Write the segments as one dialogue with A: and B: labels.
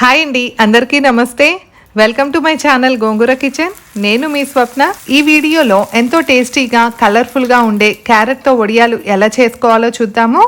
A: Hi అండి అందరికీ నమస్తే. Welcome to my channel Gongura kitchen నేను మీ స్వప్న. ఈ వీడియోలో ఎంతో టేస్టీగా కలర్ఫుల్గా ఉండే క్యారెట్తో వడియాలు ఎలా చేసుకోవాలో చూద్దాము.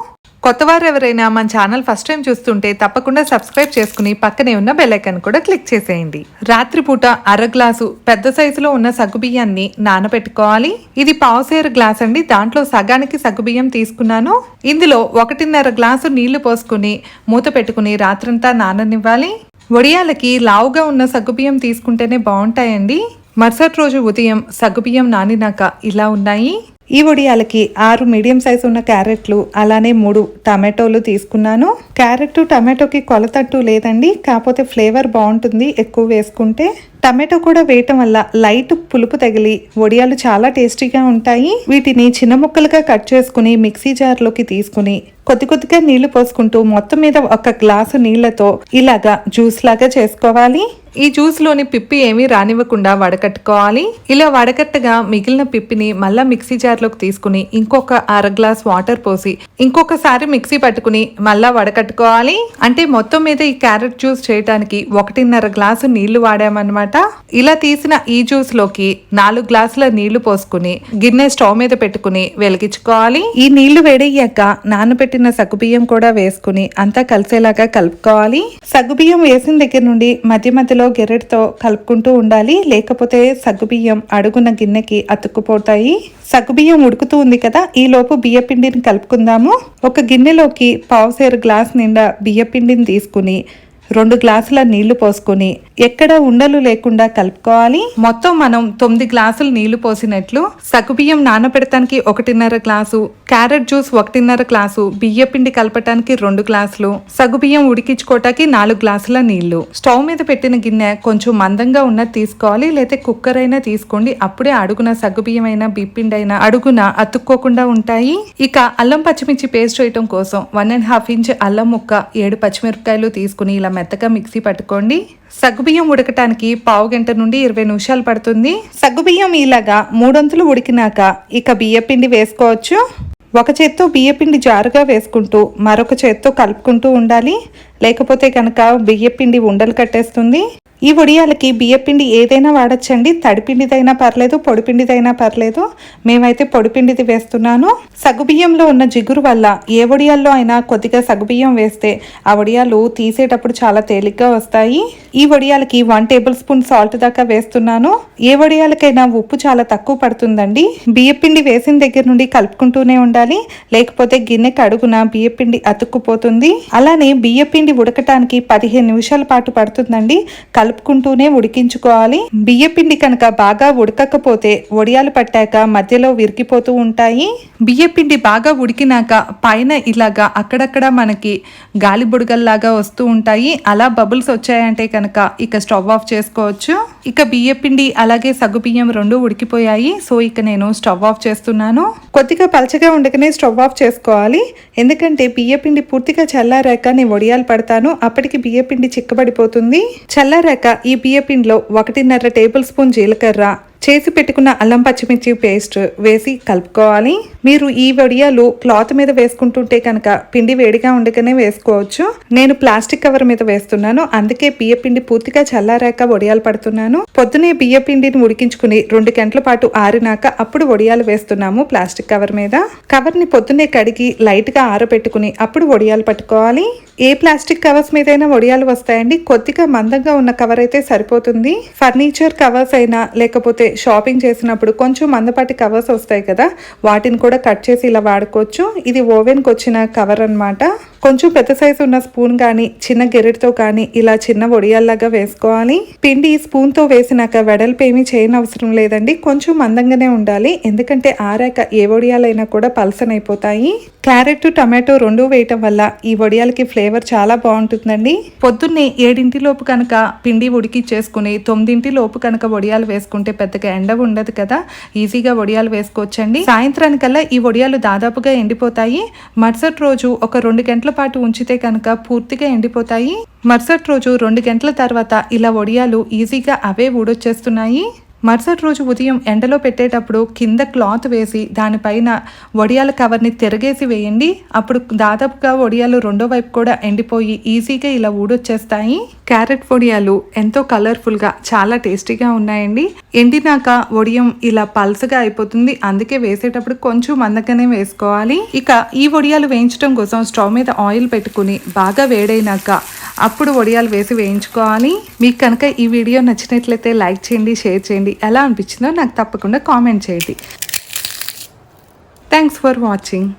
A: కొత్తవారు ఎవరైనా మన ఛానల్ ఫస్ట్ టైం చూస్తుంటే తప్పకుండా సబ్స్క్రైబ్ చేసుకుని పక్కనే ఉన్న బెల్లైకన్ కూడా క్లిక్ చేసేయండి. రాత్రిపూట అర గ్లాసు పెద్ద సైజులో ఉన్న సగ్గుబియ్యాన్ని నానబెట్టుకోవాలి. ఇది పావుసేరు గ్లాస్ అండి. దాంట్లో సగానికి సగ్గుబియ్యం తీసుకున్నాను. ఇందులో ఒకటిన్నర గ్లాసు నీళ్ళు పోసుకుని మూత పెట్టుకుని రాత్రంతా నాననివ్వాలి. వడియాలకి లావుగా ఉన్న సగ్గుబియ్యం తీసుకుంటేనే బాగుంటాయండి. మరుసటి రోజు ఉదయం సగ్గుబియ్యం నానినాక ఇలా ఉన్నాయి. ఈ వడియాలకి ఆరు మీడియం సైజు ఉన్న క్యారెట్లు అలానే మూడు టమాటోలు తీసుకున్నాను. క్యారెట్ టమాటోకి కొలతట్టు లేదండి. కాకపోతే ఫ్లేవర్ బాగుంటుంది ఎక్కువ వేసుకుంటే. టమాటో కూడా వేయటం వల్ల లైట్ పులుపు తగిలి వడియాలు చాలా టేస్టీగా ఉంటాయి. వీటిని చిన్న ముక్కలుగా కట్ చేసుకుని మిక్సీ జార్లోకి తీసుకుని కొద్ది కొద్దిగా నీళ్ళు పోసుకుంటూ మొత్తం మీద ఒక గ్లాసు నీళ్ళతో ఇలాగా జ్యూస్ లాగా చేసుకోవాలి. ఈ జ్యూస్లోని పిప్పి ఏమీ రానివ్వకుండా వడకట్టుకోవాలి. ఇలా వడకట్టగా మిగిలిన పిప్పిని మళ్ళా మిక్సీ జార్లోకి తీసుకుని ఇంకొక అర గ్లాస్ వాటర్ పోసి ఇంకొకసారి మిక్సీ పట్టుకుని మళ్ళా వడకట్టుకోవాలి. అంటే మొత్తం మీద ఈ క్యారెట్ జ్యూస్ చేయడానికి ఒకటిన్నర గ్లాసు నీళ్ళు వాడామన్నమాట. ఇలా తీసిన ఈ జ్యూస్లోకి నాలుగు గ్లాసుల నీళ్ళు పోసుకుని గిన్నె స్టవ్ మీద పెట్టుకుని వెలిగించుకోవాలి. ఈ నీళ్ళు వేడయ్యాక నానబెట్టి పెట్టిన సగ్గుబియ్యం కూడా వేసుకుని అంతా కలిసేలాగా కలుపుకోవాలి. సగ్గుబియ్యం వేసిన దగ్గర నుండి మధ్య మధ్యలో గెరెట్తో కలుపుకుంటూ ఉండాలి. లేకపోతే సగ్గుబియ్యం అడుగున గిన్నెకి అతుక్కుపోతాయి. సగ్గుబియ్యం ఉడుకుతూ ఉంది కదా ఈ లోపు బియ్యపిండిని కలుపుకుందాము. ఒక గిన్నెలోకి పావుసేరు గ్లాస్ నిండా బియ్యపిండిని తీసుకుని రెండు గ్లాసుల నీళ్ళు పోసుకొని ఎక్కడ ఉండలు లేకుండా కలుపుకోవాలి. మొత్తం మనం తొమ్మిది గ్లాసులు నీళ్ళు పోసినట్లు సగ్గుబియ్యం నానబెడతానికి ఒకటిన్నర గ్లాసు క్యారెట్ జ్యూస్ ఒకటిన్నర గ్లాసు బియ్యపిండి కలపటానికి రెండు గ్లాసులు సగుబియ్యం ఉడికించుకోవటానికి నాలుగు గ్లాసుల నీళ్ళు. స్టవ్ మీద పెట్టిన గిన్నె కొంచెం మందంగా ఉన్నది తీసుకోవాలి లేతే కుక్కర్ అయినా తీసుకోండి. అప్పుడే అడుగున సగ్గుబియ్యం అయినా బిప్పిండి అయినా అడుగున అతుక్కోకుండా ఉంటాయి. ఇక అల్లం పచ్చిమిర్చి పేస్ట్ చేయటం కోసం వన్ అండ్ హాఫ్ ఇంచ్ అల్లం ముక్క ఏడు పచ్చిమిరపకాయలు తీసుకుని ఇలా మెత్తగా మిక్సీ పట్టుకోండి. సగ్గుబియ్యం ఉడకటానికి పావు గంట నుండి ఇరవై నిమిషాలు పడుతుంది. సగ్గుబియ్యం ఇలాగా మూడొంతులు ఉడికినాక ఇక బియ్యపిండి వేసుకోవచ్చు. ఒక చేత్తో బియ్యపిండి జారుగా వేసుకుంటూ మరొక చేత్తో కలుపుకుంటూ ఉండాలి. లేకపోతే కనుక బియ్యపిండి ఉండలు కట్టేస్తుంది. ఈ వడియాలకి బియ్యపిండి ఏదైనా వాడచ్చండి. తడిపిండిదైనా పర్లేదు పొడిపిండిదైనా పర్లేదు. మేమైతే పొడిపిండిది వేస్తున్నాను. సగ్గుబియ్యంలో ఉన్న జిగురు వల్ల ఏ వడియాల్లో అయినా కొద్దిగా సగ్గుబియ్యం వేస్తే ఆ వడియాలు తీసేటప్పుడు చాలా తేలిగ్గా వస్తాయి. ఈ వడియాలకి వన్ టేబుల్ స్పూన్ సాల్ట్ దాకా వేస్తున్నాను. ఏ వడియాలకైనా ఉప్పు చాలా తక్కువ పడుతుందండి. బియ్యపిండి వేసిన దగ్గర నుండి కలుపుకుంటూనే ఉండాలి. లేకపోతే గిన్నె కడుగున బియ్యపిండి అతుక్కుపోతుంది. అలానే బియ్యపిండి ఉడకటానికి పదిహేను నిమిషాల పాటు పడుతుందండి. కలుపుకుంటూనే ఉడికించుకోవాలి. బియ్యపిండి కనుక బాగా ఉడకకపోతే వడియాలు పట్టాక మధ్యలో విరిగిపోతూ ఉంటాయి. బియ్యపిండి బాగా ఉడికినాక పైన ఇలాగా అక్కడక్కడ మనకి గాలి బుడగల్లాగా వస్తూ ఉంటాయి. అలా బబుల్స్ వచ్చాయంటే కనుక ఇక స్టవ్ ఆఫ్ చేసుకోవచ్చు. ఇక బియ్యపిండి అలాగే సగ్గు బియ్యం రెండు ఉడికిపోయాయి. సో ఇక నేను స్టవ్ ఆఫ్ చేస్తున్నాను. కొద్దిగా పలచగా ఉండగానే స్టవ్ ఆఫ్ చేసుకోవాలి. ఎందుకంటే బియ్యపిండి పూర్తిగా చల్లారాక నేను వడియాలు పడతాను. అప్పటికి బియ్యపిండి చిక్కబడిపోతుంది. చల్లారాక ఈ బియ్యపిండిలో ఒకటిన్నర టేబుల్ స్పూన్ జీలకర్ర చేసి పెట్టుకున్న అల్లం పచ్చిమిర్చి పేస్ట్ వేసి కలుపుకోవాలి. మీరు ఈ వడియాలు క్లాత్ మీద వేసుకుంటుంటే కనుక పిండి వేడిగా ఉండగానే వేసుకోవచ్చు. నేను ప్లాస్టిక్ కవర్ మీద వేస్తున్నాను. అందుకే బియ్య పిండి పూర్తిగా చల్లారాక వడియాలు పడుతున్నాను. పొద్దునే బియ్య పిండిని ఉడికించుకుని రెండు గంటల పాటు ఆరినాక అప్పుడు వడియాలు వేస్తున్నాము ప్లాస్టిక్ కవర్ మీద. కవర్ని పొద్దునే కడిగి లైట్గా ఆరబెట్టుకుని అప్పుడు వడియాలు పట్టుకోవాలి. ఏ ప్లాస్టిక్ కవర్స్ మీదైనా వడియాలు వస్తాయండి. కొద్దిగా మందంగా ఉన్న కవర్ అయితే సరిపోతుంది. ఫర్నిచర్ కవర్స్ అయినా లేకపోతే షాపింగ్ చేసినప్పుడు కొంచెం మందపాటి కవర్స్ వస్తాయి కదా వాటిని కూడా కట్ చేసి ఇలా వాడుకోవచ్చు. ఇది ఓవెన్కి వచ్చిన కవర్ అన్నమాట. కొంచెం పెద్ద సైజు ఉన్న స్పూన్ కానీ చిన్న గెరెట్తో కానీ ఇలా చిన్న వడియాల్లాగా వేసుకోవాలి. పిండి స్పూన్తో వేసినాక వెడల్పు ఏమీ చేయని అవసరం లేదండి. కొంచెం మందంగానే ఉండాలి. ఎందుకంటే ఆరాక ఏ వడియాలైనా కూడా పల్సన్ అయిపోతాయి. క్యారెట్ టమాటో రెండు వేయటం వల్ల ఈ వడియాలకి ఫ్లేవర్ చాలా బాగుంటుందండి. పొద్దున్నే ఏడింటి లోపు కనుక పిండి ఉడికిచ్చేసుకుని తొమ్మిదింటి లోపు కనుక వడియాలు వేసుకుంటే పెద్దగా ఎండ ఉండదు కదా ఈజీగా వడియాలు వేసుకోవచ్చండి. సాయంత్రానికల్లా ఈ వడియాలు దాదాపుగా ఎండిపోతాయి. మరుసటి రోజు ఒక రెండు గంటల పాటు ఉంచితే కనుక పూర్తిగా ఎండిపోతాయి. మరుసటి రోజు రెండు గంటల తర్వాత ఇలా వడియాలు ఈజీగా అవే ఊడొచ్చేస్తున్నాయి. మరుసటి రోజు ఉదయం ఎండలో పెట్టేటప్పుడు కింద క్లాత్ వేసి దానిపైన వడియాల కవర్ని తిరగేసి వేయండి. అప్పుడు దాదాపుగా వడియాలు రెండో వైపు కూడా ఎండిపోయి ఈజీగా ఇలా ఊడొచ్చేస్తాయి. క్యారెట్ వడియాలు ఎంతో కలర్ఫుల్గా చాలా టేస్టీగా ఉన్నాయండి. ఎండినాక వడియం ఇలా పల్సగా అయిపోతుంది. అందుకే వేసేటప్పుడు కొంచెం మందగానే వేసుకోవాలి. ఇక ఈ వడియాలు వేయించడం కోసం స్టవ్ మీద ఆయిల్ పెట్టుకుని బాగా వేడైనాక అప్పుడు వడియాలు వేసి వేయించుకోవాలి. మీకు కనుక ఈ వీడియో నచ్చినట్లయితే లైక్ చేయండి షేర్ చేయండి. చేయండి ఎలా అనిపించిందో నాకు తప్పకుండా కామెంట్ చేయండి. Thanks for watching